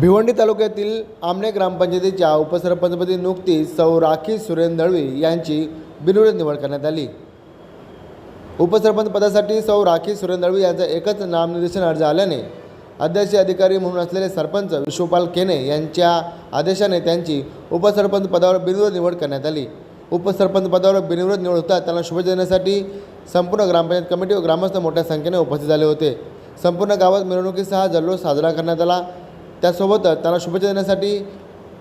भिवंडी तालुक्यातील आमणे ग्रामपंचायतीच्या उपसरपंचपदी नुकतीच सौ राखी सुरेंदळवी यांची बिनविरोध निवड करण्यात आली. उपसरपंच पदासाठी सौ राखी सुरेंदळवी यांचा एकच नामनिर्देशन अर्ज आल्याने अध्यक्ष अधिकारी म्हणून असलेले सरपंच विश्वपाल केने यांच्या आदेशाने त्यांची उपसरपंच पदावर बिनविरोध निवड करण्यात आली. उपसरपंच पदावर बिनविरोध निवड होता त्यांना शुभेच्छा देण्यासाठी संपूर्ण ग्रामपंचायत कमिटी व ग्रामस्थ मोठ्या संख्येने उपस्थित झाले होते. संपूर्ण गावात मिरवणुकीसह जल्लोष साजरा करण्यात आला. त्यासोबतच त्यांना शुभेच्छा देण्यासाठी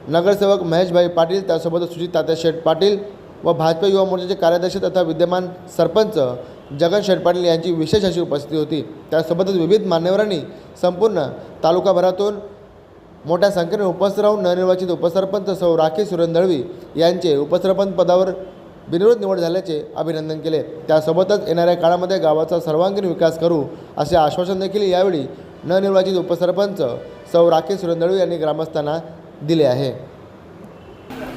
नगरसेवक महेशभाई पाटील त्यासोबतच सुजित तात्या शेठ पाटील व भाजपा युवा मोर्चाचे कार्याध्यक्ष तथा विद्यमान सरपंच जगन शेठ पाटील यांची विशेष अशी उपस्थिती होती. त्यासोबतच विविध मान्यवरांनी संपूर्ण तालुकाभरातून मोठ्या संख्येने उपस्थित राहून नवनिर्वाचित उपसरपंच सौ राखी सुरेंदळवी यांचे उपसरपंच पदावर बिनविरोध निवड झाल्याचे अभिनंदन केले. त्यासोबतच येणाऱ्या काळामध्ये गावाचा सर्वांगीण विकास करू असे आश्वासन देखील यावेळी नवनिर्वाचित उपसरपंच सौ राखी सुरेन दळवी यांनी ग्रामस्थांना दिले आहे.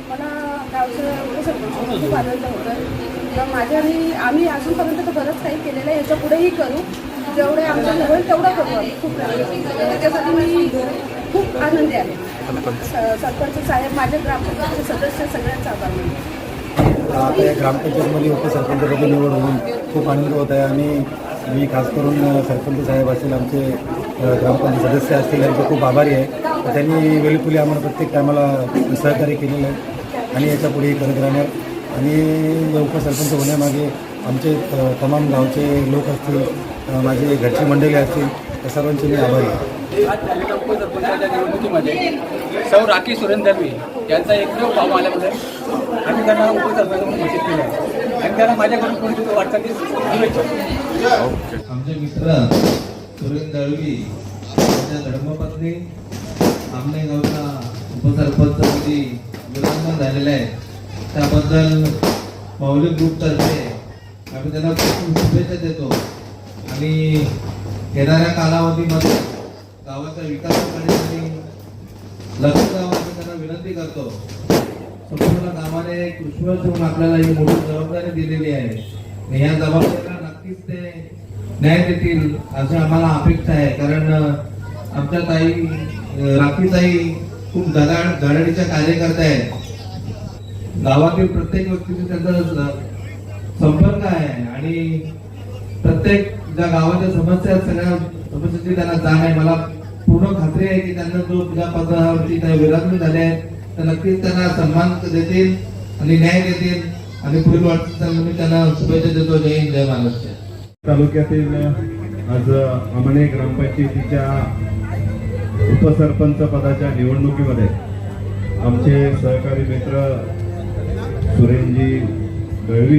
मला गावचं उपसरपंच खूप आनंद होतं तर माझ्या मी आम्ही अजूनपर्यंत तर बरंच काही केलेलं आहे याच्या पुढेही करू. जेवढे आमच्या होईल तेवढं करू आम्ही. खूप त्याच्यासाठी मी खूप आनंदी आहे. सरपंच साहेब माझे ग्रामपंचायतचे सदस्य सगळ्यांचा आभार मानते. आता या ग्रामपंचायतमध्ये उपसरपंचपदी निवड होऊन खूप आनंद होत आहे आणि मी खास करून सरपंच साहेब असतील आमचे ग्रामपंचायत सदस्य असतील यांचे खूप आभारी आहे. तर त्यांनी वेळपुली आम्हाला प्रत्येक टायमाला सहकार्य केलेलं आहे आणि याच्यापुढे करत राहणार. आणि लवकर सरपंच होण्यामागे आमचे तमाम गावचे लोक असतील माझे घरची मंडळी असतील त्या सर्वांचे मी आभारी आहे. सौ राखी सुरेन दळवी यांचा एकमेव फॉर्म आल्यामुळे आम्ही त्यांना उपसरपंच म्हणून घोषित केलं. आणि त्यांना माझ्याकडून कोणती वाटचाली आमचे मित्र सुरेश दळवी यांच्या धर्मपत्नी आमने गावचा उपसरपंचपदी विरांगण झालेला आहे. त्याबद्दल माऊली ग्रुपतर्फे आम्ही त्यांना खूप शुभेच्छा देतो. आणि येणाऱ्या कालावधीमध्ये गावाच्या विकासाकडे आणि लक्ष द्यावं अशी विनंती करतो. संपूर्ण गावाने कृष्ण ठेवून आपल्याला ही मोठी जबाबदारी दिलेली आहे. आणि या जबाबदारीला नक्कीच ते न्याय देतील अशी आम्हाला अपेक्षा आहे. कारण आमच्या ताई राखीताई खूप धडाड धडाडीच्या कार्यकर्त्या आहेत. गावातील प्रत्येक व्यक्तीशी त्यांचा संपर्क आहे. आणि प्रत्येक ज्या गावाच्या समस्या आहेत सगळ्या समस्याची त्यांना जाण आहे. मला पूर्ण खात्री आहे की त्यांना जो ज्या पदावरती विराजमान झाले आहेत तर नक्कीच त्यांना सन्मान देतील आणि न्याय देतील. आणि पुढील वाटचाल मी त्यांना शुभेच्छा देतो. जय हिंद जय महाराष्ट्र. तालुक्यातील आज आमणे ग्रामपंचायतीच्या उपसरपंच पदाच्या निवडणुकीमध्ये आमचे सहकारी मित्र सुरेनजी दळवी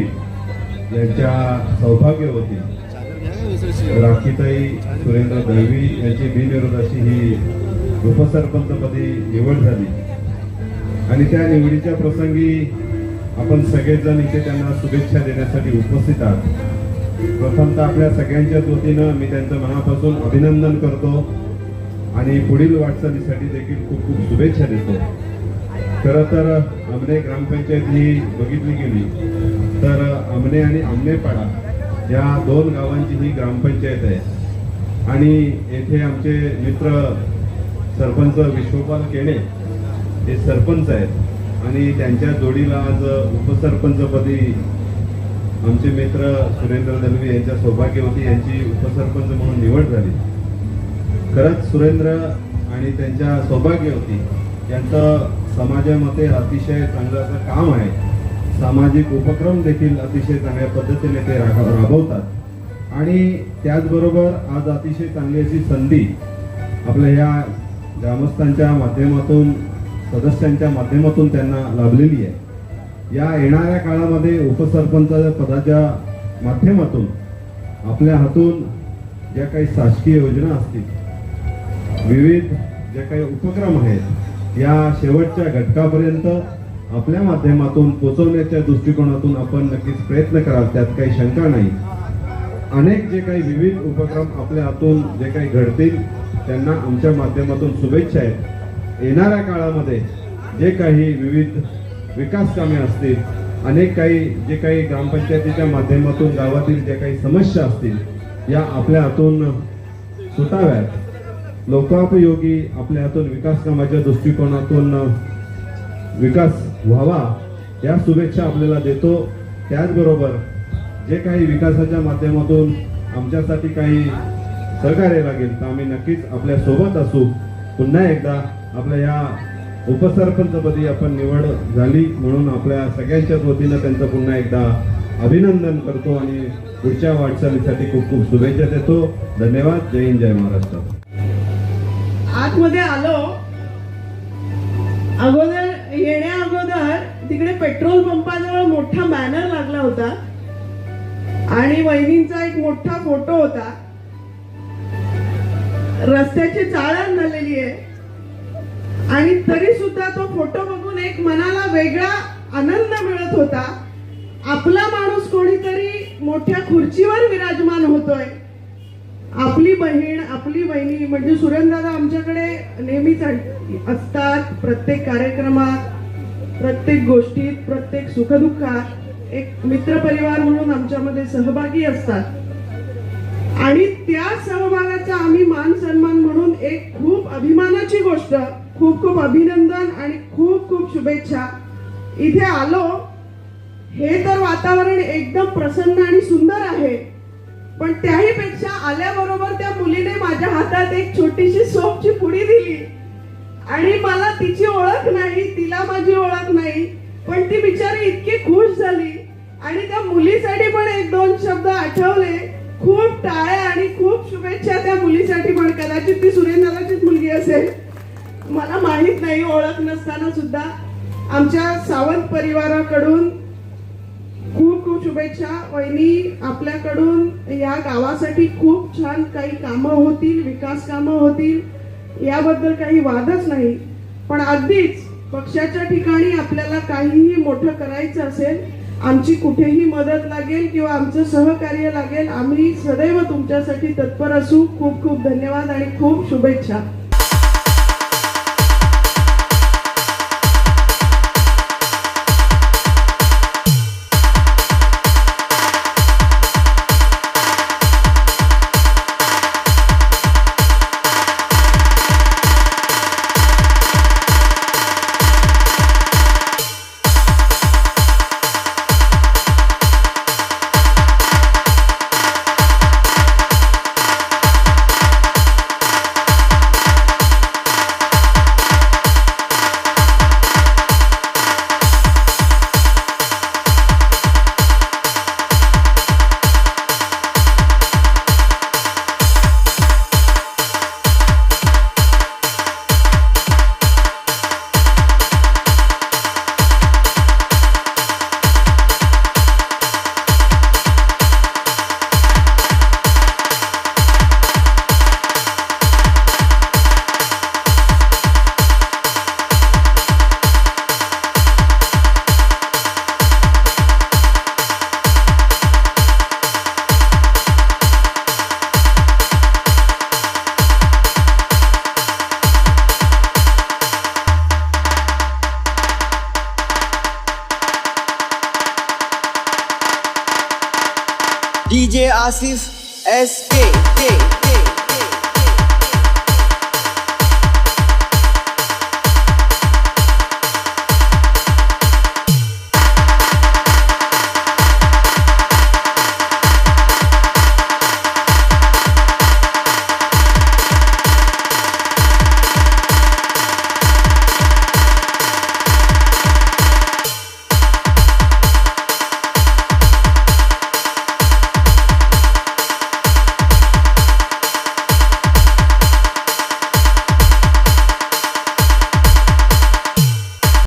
यांच्या सौभाग्य होती राखीताई सुरेंद्र दळवी यांची बिनविरोध अशी ही उपसरपंचपदी निवड झाली. आणि त्या निवडीच्या प्रसंगी आपण सगळेजण इथे त्यांना शुभेच्छा देण्यासाठी उपस्थित आहात. प्रथमतः आपल्या सगळ्यांच्या वतीनं मी त्यांचं मनापासून अभिनंदन करतो आणि पुढील वाटचालीसाठी देखील खूप खूप शुभेच्छा देतो. खरं तर आमने ग्रामपंचायत ही बघितली गेली. तर आमने आणि आमनेपाडा या दोन गावांची ही ग्रामपंचायत आहे. आणि येथे आमचे मित्र सरपंच विश्वपाल केणे हे सरपंच आहेत. आणि त्यांच्या जोडीला आज उपसरपंचपदी आमचे मित्र सुरेंद्र दलवी यांच्या सौभाग्यवती यांची उपसरपंच म्हणून निवड झाली. खरंच सुरेंद्र आणि त्यांच्या सौभाग्यवती यांचं समाजामध्ये अतिशय चांगलं असं काम आहे. सामाजिक उपक्रम देखील अतिशय चांगल्या पद्धतीने ते राबवतात. आणि त्याचबरोबर आज अतिशय चांगली अशी संधी आपल्या ह्या ग्रामस्थांच्या माध्यमातून सदस्यांच्या माध्यमातून त्यांना लाभलेली आहे. या येणाऱ्या काळामध्ये उपसरपंच पदाच्या माध्यमातून आपल्या हातून ज्या काही शासकीय योजना असतील विविध जे काही उपक्रम आहेत या शेवटच्या घटकापर्यंत आपल्या माध्यमातून पोचवण्याच्या दृष्टिकोनातून आपण नक्कीच प्रयत्न कराल त्यात काही शंका नाही. अनेक जे काही विविध उपक्रम आपल्या हातून जे काही घडतील त्यांना आमच्या माध्यमातून शुभेच्छा आहेत. येणाऱ्या काळामध्ये जे काही विविध विकास कामे असतील अनेक काही जे काही ग्रामपंचायतीच्या माध्यमातून गावातील जे काही समस्या असतील या आपल्या हातून सुटाव्यात. लोकोपयोगी आपल्या हातून विकास कामाच्या दृष्टिकोनातून विकास व्हावा. या शुभेच्छा आपल्याला देतो. त्याचबरोबर जे काही विकासाच्या माध्यमातून आमच्यासाठी काही सहकार्य लागेल तर आम्ही नक्कीच आपल्यासोबत असू. पुन्हा एकदा आपल्या या उपसरपंचपदी आपण निवड झाली म्हणून आपल्या सगळ्यांच्याच वतीनं त्यांचं पुन्हा एकदा अभिनंदन करतो आणि पुढच्या वाटचालीसाठी खूप खूप शुभेच्छा देतो. धन्यवाद. जय हिंद जय महाराष्ट्र. आतमध्ये आलो. अगोदर तिकडे पेट्रोल पंपाजवळ मोठा बॅनर लागला होता. आणि वहिनींचा एक मोठा फोटो होता. रस्त्याची चाळण झालेली आहे. आणि तरी सुद्धा तो फोटो बघून एक मनाला वेगळा आनंद मिळत होता. आपला माणूस कोणीतरी मोठ्या खुर्चीवर विराजमान होतोय. आपली बहीण आपली बहिणी म्हणजे सुरेंद्रदादा आमच्याकडे नेहमीच असतात प्रत्येक कार्यक्रमात. प्रत्येक गोष्टीत प्रत्येक सुखदुःखात एक मित्रपरिवार म्हणून आमच्यामध्ये सहभागी असतात. आणि त्या सहभागाचा आम्ही मान सन्मान म्हणून एक खूप अभिमानाची गोष्ट खूप खूप अभिनंदन आणि खूप खूप शुभेच्छा. इथे आलो हे तर वातावरण एकदम प्रसन्न आणि सुंदर आहे. पण त्याही पेक्षा आल्याबरोबर त्या मुलीने माझ्या हातात एक छोटीशी सोपची पुडी दिली. आणि मला तिची ओळख नाही तिला माझी ओळख नाही पण ती बिचारी इतकी खुश झाली. आणि त्या मुलीसाठी पण एक दोन शब्द आठवले. खूप टाळ्या आणि खूप शुभेच्छा त्या मुलीसाठी पण. कदाचित ती सुरेंद्राचीच मुलगी असेल. मला माहीत नाही ओळख नसताना सुद्धा. आमच्या सावंत परिवाराकडून खूप खूप शुभेच्छा. वहिनी आपल्याकडून या गावासाठी खूप छान काही कामं होतील विकास कामं होतील. याबद्दल काही वादच नाही. पण अगदीच पक्षाच्या ठिकाणी आपल्याला काहीही मोठं करायचं असेल आमची कुठेही मदत लागेल किंवा आमचं सहकार्य लागेल आम्ही सदैव तुमच्यासाठी तत्पर असू. खूप खूप धन्यवाद आणि खूप शुभेच्छा. Asif SK.